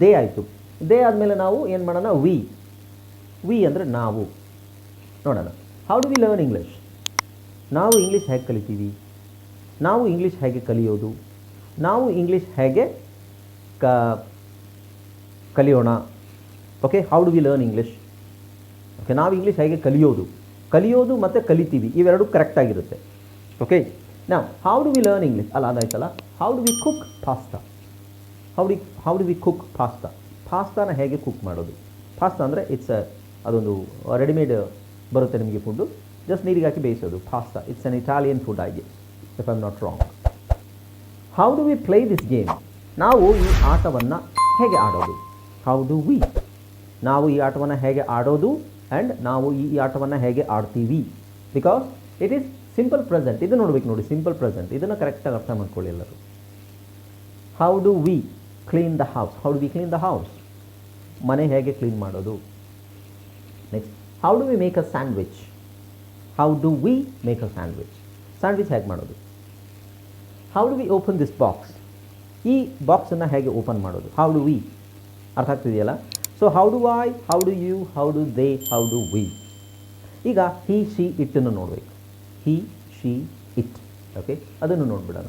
They ಆಯಿತು. They ಆದಮೇಲೆ ನಾವು ಏನು ಮಾಡೋಣ? ವಿ. ವಿ ಅಂದರೆ ನಾವು. ನೋಡೋಣ. How do we learn English ನಾವು ಇಂಗ್ಲೀಷ್ ಹೇಗೆ ಕಲಿತೀವಿ? ನಾವು ಇಂಗ್ಲೀಷ್ ಹೇಗೆ ಕಲಿಯೋದು? ನಾವು ಇಂಗ್ಲೀಷ್ ಹೇಗೆ ಕ, ಕಲಿಯೋಣ? Okay how do we learn English okay ನಾವು ಇಂಗ್ಲೀಷ್ ಹೇಗೆ ಕಲಿಯೋದು? ಕಲಿಯೋದು ಮತ್ತು ಕಲಿತೀವಿ. ಇವೆರಡು ಕರೆಕ್ಟಾಗಿರುತ್ತೆ ಓಕೆ ನಾವು how do we learn English ಅಲ್ಲ, ಅದಾಯ್ತಲ್ಲ. How do we cook pasta how do how do we cook pasta ಪಾಸ್ತಾನ ಹೇಗೆ ಕುಕ್ ಮಾಡೋದು? ಪಾಸ್ತಾ ಅಂದರೆ ಇಟ್ಸ್ ಅದೊಂದು ರೆಡಿಮೇಡ್ ಬರುತ್ತೆ ನಿಮಗೆ ಫುಡ್ಡು ಜಸ್ಟ್ ನೀರಿಗೆ ಹಾಕಿ ಬೇಯಿಸೋದು. Pasta it's an Italian food ಆಗಿ if I not wrong how do we play this game ನಾವು ಈ ಆಟವನ್ನು ಹೇಗೆ ಆಡೋದು? ಹೌ ಡು ವಿ ನಾವು ಈ ಆಟವನ್ನು ಹೇಗೆ ಆಡೋದು? ಆ್ಯಂಡ್ ನಾವು ಈ ಆಟವನ್ನು ಹೇಗೆ ಆಡ್ತೀವಿ? Because it is simple present ಇದು ನೋಡ್ಬೇಕು ನೋಡಿ ಸಿಂಪಲ್ ಪ್ರೆಸೆಂಟ್ ಇದನ್ನು ಕರೆಕ್ಟಾಗಿ ಅರ್ಥ ಮಾಡ್ಕೊಳ್ಳಿ ಎಲ್ಲರೂ. How do we clean the house how do we clean the house ಮನೆ ಹೇಗೆ ಕ್ಲೀನ್ ಮಾಡೋದು? Next how do we make a sandwich how do we make a sandwich sandwich ಹೇಗೆ ಮಾಡೋದು? How do we open this box ಈ ಬಾಕ್ಸನ್ನು ಹೇಗೆ open ಮಾಡೋದು? How do we ಅರ್ಥ ಆಗ್ತಿದೆಯಲ್ಲ? So how do I how do you how do they how do we ಈಗ he she ಇಟ್ಟನ್ನು ನೋಡಬೇಕು. He she it okay ಅದನ್ನು ನೋಡ್ಬಿಡೋಣ.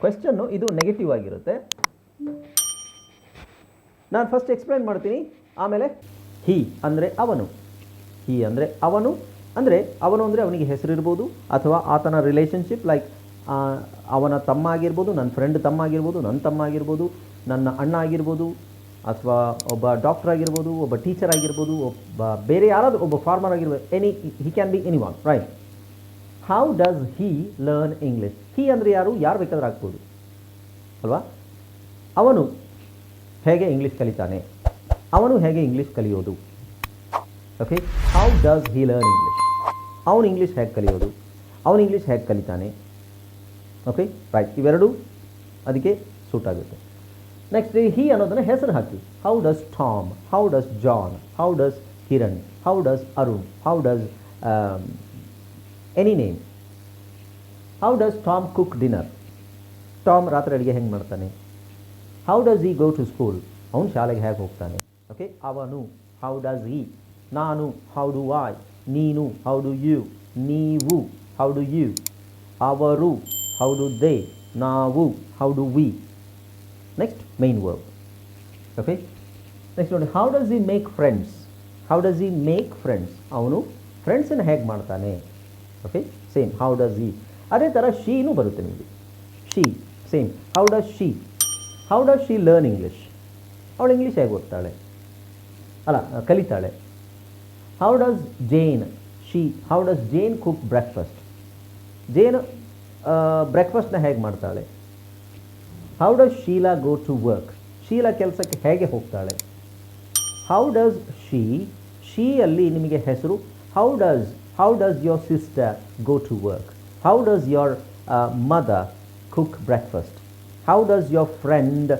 ಕ್ವೆಶ್ಚನ್ನು ಇದು ನೆಗೆಟಿವ್ ಆಗಿರುತ್ತೆ. ನಾನು ಫಸ್ಟ್ ಎಕ್ಸ್ಪ್ಲೈನ್ ಮಾಡ್ತೀನಿ. ಆಮೇಲೆ ಹಿ ಅಂದರೆ ಅವನು. ಹಿ ಅಂದರೆ ಅವನು. ಅಂದರೆ ಅವನು ಅಂದರೆ ಅವನಿಗೆ ಹೆಸರಿರ್ಬೋದು ಅಥವಾ ಆತನ ರಿಲೇಷನ್ಶಿಪ್ ಲೈಕ್ ಅವನ ತಮ್ಮ ಆಗಿರ್ಬೋದು ನನ್ನ ಫ್ರೆಂಡ್ ತಮ್ಮ ಆಗಿರ್ಬೋದು ನನ್ನ ತಮ್ಮ ಆಗಿರ್ಬೋದು, ನನ್ನ ಅಣ್ಣ ಆಗಿರ್ಬೋದು, ಅಥವಾ ಒಬ್ಬ ಡಾಕ್ಟರ್ ಆಗಿರ್ಬೋದು, ಒಬ್ಬ ಟೀಚರ್ ಆಗಿರ್ಬೋದು, ಒಬ್ಬ ಬೇರೆ ಯಾರಾದರೂ, ಒಬ್ಬ ಫಾರ್ಮರ್ ಆಗಿರ್ಬೋದು any he can be any one right how does he learn English he ಅಂದರೆ ಯಾರು? ಯಾರು ಬೇಕಾದ್ರೂ ಆಗ್ಬೋದು. ಅಲ್ವಾ? ಅವನು ಹೇಗೆ ಇಂಗ್ಲೀಷ್ ಕಲಿತಾನೆ? ಅವನು ಹೇಗೆ ಇಂಗ್ಲೀಷ್ ಕಲಿಯೋದು? Okay how does he learn English ಅವನು ಇಂಗ್ಲೀಷ್ ಹೇಗೆ ಕಲಿಯೋದು? ಅವನು ಇಂಗ್ಲೀಷ್ ಹೇಗೆ ಕಲಿತಾನೆ? ಓಕೆ ರೈಟ್ ಇವೆರಡೂ ಅದಕ್ಕೆ ಸೂಟ್ ಆಗುತ್ತೆ. ನೆಕ್ಸ್ಟ್ ಹಿ ಅನ್ನೋದನ್ನು ಹೆಸರು ಹಾಕಿ. How does Tom how does John how does Kiran how does Arun how does any name how does Tom cook dinner Tom ರಾತ್ರಿ ಅಡುಗೆ ಹೆಂಗೆ ಮಾಡ್ತಾನೆ? ಹೌ ಡಸ್ ಈ ಗೋ ಟು ಸ್ಕೂಲ್ ಅವನು ಶಾಲೆಗೆ ಹೇಗೆ ಹೋಗ್ತಾನೆ? ಓಕೆ ಅವನು ಹೌ ಡಸ್ ಈ ನಾನು ಹೌ ಡು ಐ ನೀನು ಹೌ ಡು ಯು ನೀವು ಹೌ ಡು ಯು ಅವರು ಹೌ ಡು ದೇ ನಾವು how do we next main verb okay next ನೋಡಿ how does he make friends how does he make friends ಅವನು ಫ್ರೆಂಡ್ಸನ್ನು ಹೇಗೆ ಮಾಡ್ತಾನೆ? ಓಕೆ ಸೇಮ್ ಹೌ ಡಸ್ ಈ ಅದೇ ಥರ ಶೀನೂ ಬರುತ್ತೆ ನಿಮಗೆ. She same how does she how does she learn English ಅವಳು ಇಂಗ್ಲೀಷ್ ಹೇಗೆ ಓದ್ತಾಳೆ? ಅಲ್ಲ ಕಲಿತಾಳೆ. How does Jane she how does Jane cook breakfast Jane ಬ್ರೇಕ್ಫಾಸ್ಟ್ನ ಹೇಗೆ ಮಾಡ್ತಾಳೆ? How does Sheela go to work Sheela ಕೆಲಸಕ್ಕೆ ಹೇಗೆ ಹೋಗ್ತಾಳೆ? ಹೌ ಡಸ್ ಶೀ ಶೀ ಅಲ್ಲಿ ನಿಮಗೆ ಹೆಸರು how does how does your sister go to work how does your mother cook breakfast how does your friend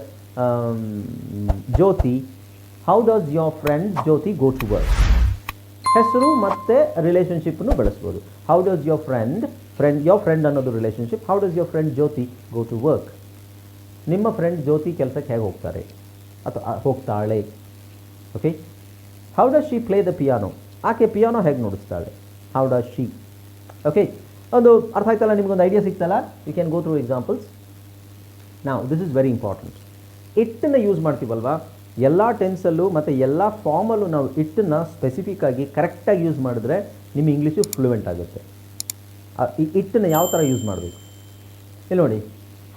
Jyoti how does your friend Jyoti go to work ಹೆಸರು ಮತ್ತು ರಿಲೇಷನ್ಶಿಪ್ಪನ್ನು ಬಳಸ್ಬೋದು. How does your friend friend your friend ಅನ್ನೋದು relationship how does your friend Jyoti go to work ನಿಮ್ಮ friend Jyoti ಕೆಲಸಕ್ಕೆ ಹೇಗೆ ಹೋಗ್ತಾರೆ? ಅಥವಾ ಹೋಗ್ತಾಳೆ? Okay how does she play the piano ಆಕೆ ಪಿಯಾನೋ ಹೇಗೆ ನುಡಿಸ್ತಾಳೆ? ಹೌ ಡಸ್ ಶಿ ಓಕೆ ಒಂದು ಅರ್ಥ ಆಯ್ತಲ್ಲ, ನಿಮಗೊಂದು idea ಸಿಗ್ತಲ್ಲ you can go through examples ನಾವು ದಿಸ್ ಇಸ್ ವೆರಿ ಇಂಪಾರ್ಟೆಂಟ್ ಇಟ್ಟನ್ನು ಯೂಸ್ ಮಾಡ್ತೀವಲ್ವಾ? ಎಲ್ಲ ಟೆನ್ಸಲ್ಲೂ ಮತ್ತು ಎಲ್ಲ ಫಾರ್ಮಲ್ಲೂ ನಾವು ಇಟ್ಟನ್ನು ಸ್ಪೆಸಿಫಿಕ್ ಆಗಿ ಕರೆಕ್ಟಾಗಿ ಯೂಸ್ ಮಾಡಿದ್ರೆ ನಿಮ್ಮ ಇಂಗ್ಲೀಷು ಫ್ಲೂಯೆಂಟ್ ಆಗುತ್ತೆ. ಈ ಇಟ್ಟನ್ನು ಯಾವ ಥರ ಯೂಸ್ ಮಾಡಬೇಕು? ಇಲ್ಲಿ ನೋಡಿ.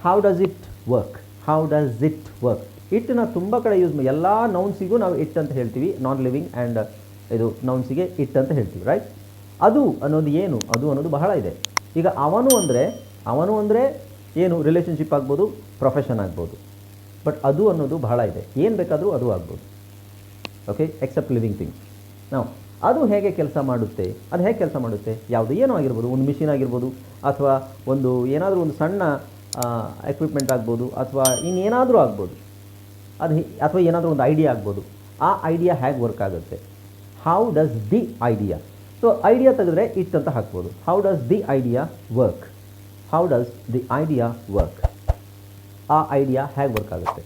How does it work how does it work ಇಟ್ಟನ್ನ ತುಂಬ ಕಡೆ ಯೂಸ್ ಮಾಡಿ ಎಲ್ಲ ನೌನ್ಸಿಗೂ ನಾವು ಇಟ್ ಅಂತ ಹೇಳ್ತೀವಿ. ನಾನ್ ಲಿವಿಂಗ್ ಆ್ಯಂಡ್ ಇದು ನೌನ್ಸಿಗೆ ಇಟ್ ಅಂತ ಹೇಳ್ತೀವಿ ರೈಟ್ ಅದು ಅನ್ನೋದು ಏನು? ಅದು ಅನ್ನೋದು ಬಹಳ ಇದೆ. ಈಗ ಅವನು ಅಂದರೆ ಅವನು ಅಂದರೆ ಏನು? ರಿಲೇಷನ್ಶಿಪ್ ಆಗ್ಬೋದು ಪ್ರೊಫೆಷನ್ ಆಗ್ಬೋದು. ಬಟ್ ಅದು ಅನ್ನೋದು ಬಹಳ ಇದೆ. ಏನು ಬೇಕಾದರೂ ಅದು ಆಗ್ಬೋದು. ಓಕೆ ಎಕ್ಸೆಪ್ಟ್ ಲಿವಿಂಗ್ ಥಿಂಗ್ಸ್ ನಾವು ಅದು ಹೇಗೆ ಕೆಲಸ ಮಾಡುತ್ತೆ? ಅದು ಹೇಗೆ ಕೆಲಸ ಮಾಡುತ್ತೆ? ಯಾವುದು ಏನೋ ಆಗಿರ್ಬೋದು, ಒಂದು ಮಿಷಿನ್ ಆಗಿರ್ಬೋದು, ಅಥವಾ ಒಂದು ಏನಾದರೂ ಒಂದು ಸಣ್ಣ ಎಕ್ವಿಪ್ಮೆಂಟ್ ಆಗ್ಬೋದು, ಅಥವಾ ಇನ್ನೇನಾದರೂ ಆಗ್ಬೋದು. ಅದು ಅಥವಾ ಏನಾದರೂ ಒಂದು ಐಡಿಯಾ ಆಗ್ಬೋದು. ಆ ಐಡಿಯಾ ಹೇಗೆ ವರ್ಕ್ ಆಗುತ್ತೆ? How does the idea so idea ತೆಗೆದ್ರೆ ಇಟ್ ಅಂತ ಹಾಕ್ಬೋದು. How does the idea work how does the idea work ಆ ಐಡಿಯಾ ಹೇಗೆ ವರ್ಕ್ ಆಗುತ್ತೆ?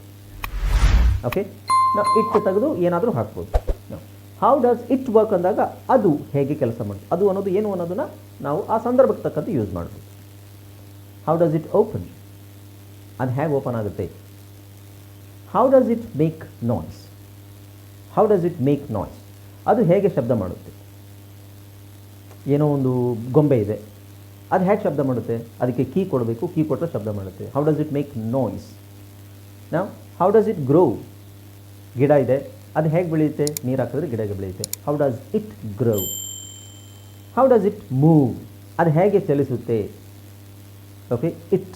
ಓಕೆ ನಾವು ಇಟ್ ತೆಗೆದು ಏನಾದರೂ ಹಾಕ್ಬೋದು. ಹೌ ಡಸ್ ಇಟ್ ವರ್ಕ್ ಅಂದಾಗ ಅದು ಹೇಗೆ ಕೆಲಸ ಮಾಡುತ್ತೆ ಅದು ಅನ್ನೋದು ಏನು ಅನ್ನೋದನ್ನು ನಾವು ಆ ಸಂದರ್ಭಕ್ಕೆ ತಕ್ಕಂತೆ ಯೂಸ್ ಮಾಡ್ಬೋದು. ಹೌ ಡಸ್ ಇಟ್ ಓಪನ್ ಅದು ಹೇಗೆ ಓಪನ್ ಆಗುತ್ತೆ? How does it make noise how does it make noise ಅದು ಹೇಗೆ ಶಬ್ದ ಮಾಡುತ್ತೆ? ಏನೋ ಒಂದು ಗೊಂಬೆ ಇದೆ. ಅದು ಹೇಗೆ ಶಬ್ದ ಮಾಡುತ್ತೆ? ಅದಕ್ಕೆ ಕೀ ಕೊಡಬೇಕು, ಕೀ ಕೊಟ್ಟರೆ ಶಬ್ದ ಮಾಡುತ್ತೆ. How does it make noise ನಾವು ಹೌ ಡಸ್ ಇಟ್ ಗ್ರೋ ಗಿಡ ಇದೆ. ಅದು ಹೇಗೆ ಬೆಳೆಯುತ್ತೆ? ನೀರು ಹಾಕಿದ್ರೆ ಗಿಡಗೆ ಬೆಳೆಯುತ್ತೆ. How does it grow how does it move ಅದು ಹೇಗೆ ಚಲಿಸುತ್ತೆ? ಓಕೆ ಇಟ್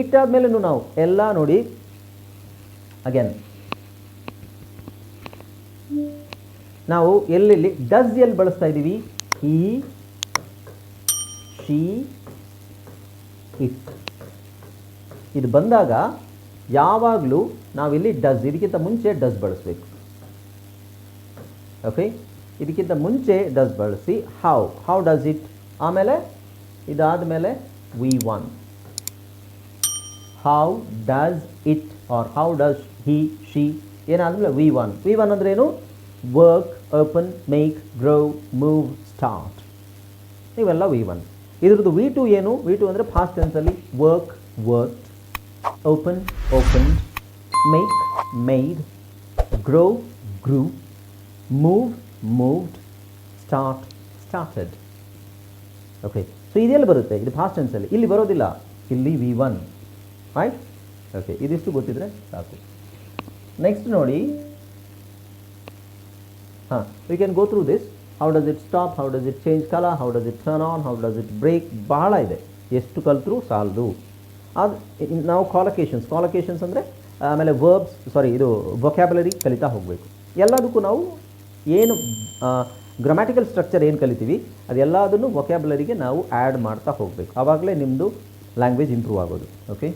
ಇಟ್ ಆದಮೇಲೂ ನಾವು ಎಲ್ಲ ನೋಡಿ. ಅಗೇನ್ ನಾವು ಎಲ್ಲೆಲ್ಲಿ ಡಸ್ ಎಲ್ಲಿ ಬಳಸ್ತಾ ಇದ್ದೀವಿ? ಈ ಶಿ ಇಟ್ ಇದು ಬಂದಾಗ ಯಾವಾಗಲೂ ನಾವಿಲ್ಲಿ ಡಸ್ ಇದಕ್ಕಿಂತ ಮುಂಚೆ ಡಸ್ ಬಳಸಬೇಕು. ಓಕೆ ಇದಕ್ಕಿಂತ ಮುಂಚೆ ಡಸ್ ಬಳಸಿ ಹೌ ಹೌ ಡಸ್ ಇಟ್ ಆಮೇಲೆ ಇದಾದ ಮೇಲೆ V one how does it or how does he she ಏನಾದಮೇಲೆ V one V one ಅಂದ್ರೇನು work open make grow move start ಇವೆಲ್ಲ ವಿ ಒನ್ ಇದ್ರದ್ದು ವಿ ಟು ಏನು? ವಿ ಟು ಅಂದರೆ past ಟೆನ್ಸಲ್ಲಿ work work open open make made grow grew move moved start started okay so ಇದೆಲ್ಲ ಬರುತ್ತೆ, ಇದು fast ಟೆನ್ಸಲ್ಲಿ ಇಲ್ಲಿ ಬರೋದಿಲ್ಲ, ಇಲ್ಲಿ ವಿ ಒನ್ ಆಯ್ತು ಓಕೆ ಇದಿಷ್ಟು ಗೊತ್ತಿದ್ರೆ ಸಾಕು. ನೆಕ್ಸ್ಟ್ ನೋಡಿ we can go through this how does it stop how does it change colour how does it turn on how does it break ಬಹಳ ಇದೆ. ಎಷ್ಟು ಕಲಿತರೂ ಸಾಲದು. ಅದು ನಾವು ಕಾಲಕೇಶನ್ಸ್ ಕಾಲಕೇಶನ್ಸ್ ಅಂದರೆ, ಆಮೇಲೆ ವರ್ಬ್ಸ್ ಸಾರಿ ಇದು ವೊಕ್ಯಾಬುಲರಿ ಕಲಿತಾ ಹೋಗಬೇಕು. ಎಲ್ಲದಕ್ಕೂ ನಾವು ಏನು ಗ್ರಾಮ್ಯಾಟಿಕಲ್ ಸ್ಟ್ರಕ್ಚರ್ ಏನು ಕಲಿತೀವಿ, ಅದೆಲ್ಲದನ್ನು ವೊಕ್ಯಾಬುಲರಿಗೆ ನಾವು ಆ್ಯಡ್ ಮಾಡ್ತಾ ಹೋಗಬೇಕು. ಆವಾಗಲೇ ನಿಮ್ಮದು ಲ್ಯಾಂಗ್ವೇಜ್ ಇಂಪ್ರೂವ್ ಆಗೋದು. ಓಕೆ